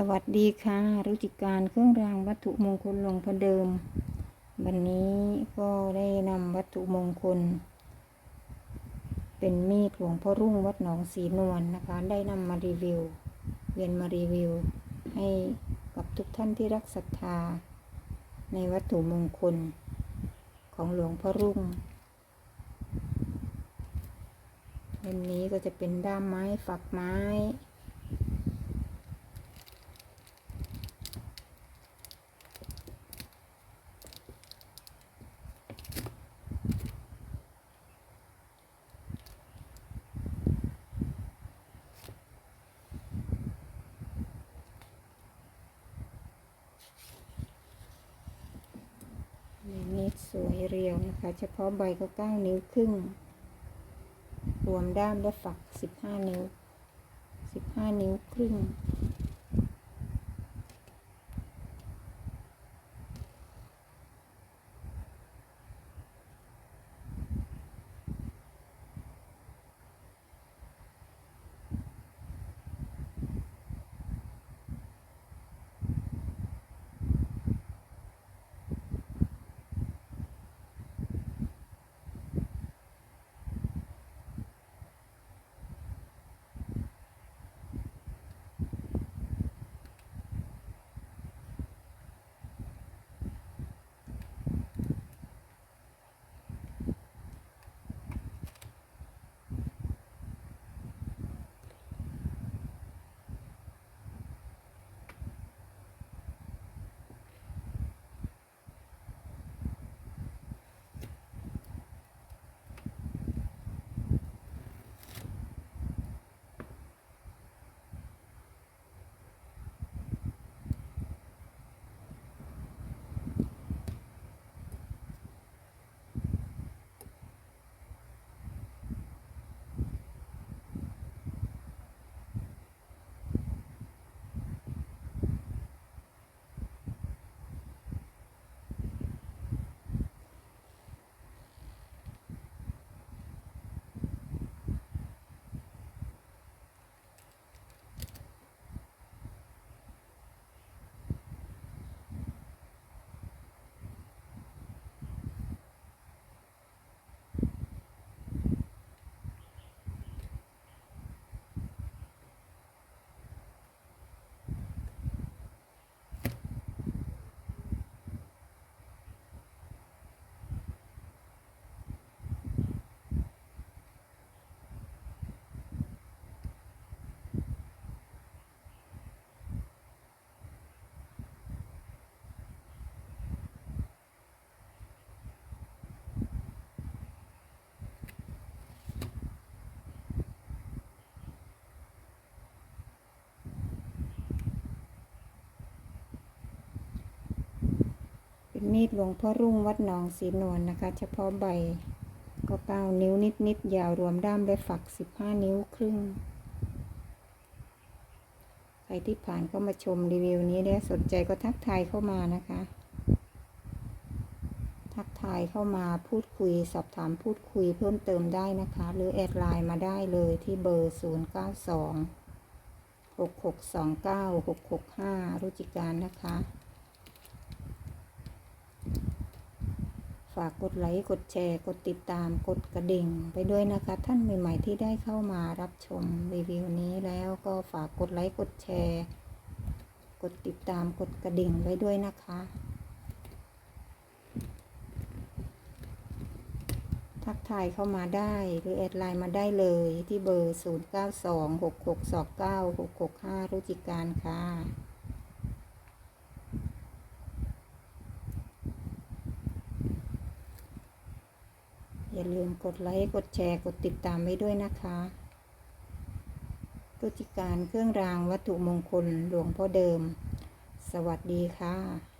สวัสดีค่ะรุจิการเครื่องรางวัตถุมงคลหลวงพ่อเดิม วันนี้ก็ได้นำวัตถุมงคล เป็นมีดหลวงพ่อรุ่งวัดหนองสีนวลนะคะ ได้นำมารีวิวเวียนมารีวิว ให้กับทุกท่านที่รักศรัทธา ในวัตถุมงคล ของหลวงพ่อรุ่งเล่มนี้ก็จะเป็นด้ามไม้ฝักไม้ มีด สวยเรียวนะคะ เฉพาะใบก็เก้านิ้วครึ่ง รวมด้ามและฝักสิบห้านิ้วสิบห้านิ้วครึ่ง มีดหลวงพ่อรุ่งวัดหนองสีนวลนะคะ เฉพาะใบก็เก้านิ้วนิดนิดๆยาวรวมด้ามและฝักสิบห้านิ้วครึ่ง ใครที่ผ่านก็มาชมรีวิวนี้ได้สนใจก็ทักทายเข้ามานะคะ ทักทายเข้ามาพูดคุยสอบถามพูดคุยเพิ่มเติมได้นะคะ หรือแอดไลน์มาได้เลยที่เบอร์ 0 9 2 6 6 2 9 6 6 5รุจิการนะคะ ฝากกดไลค์กดแชร์ กดติดตามกดกระดิ่ง ไปด้วยนะคะ ท่านใหม่ ๆ ที่ได้เข้ามารับชมรีวิวนี้แล้วก็ฝากกดไลค์กดแชร์ กดติดตามกดกระดิ่งไว้ด้วยนะคะ ทักทายเข้ามาได้หรือแอดไลน์มาได้เลยที่เบอร์ 0 9 2 6 6 2 9 6 6 5รุจิการค่ะ อย่าลืมกดไลค์กดแชร์กดติดตามไว้ด้วยนะคะรุจิการเครื่องรางวัตถุมงคลหลวงพ่อเดิม สวัสดีค่ะ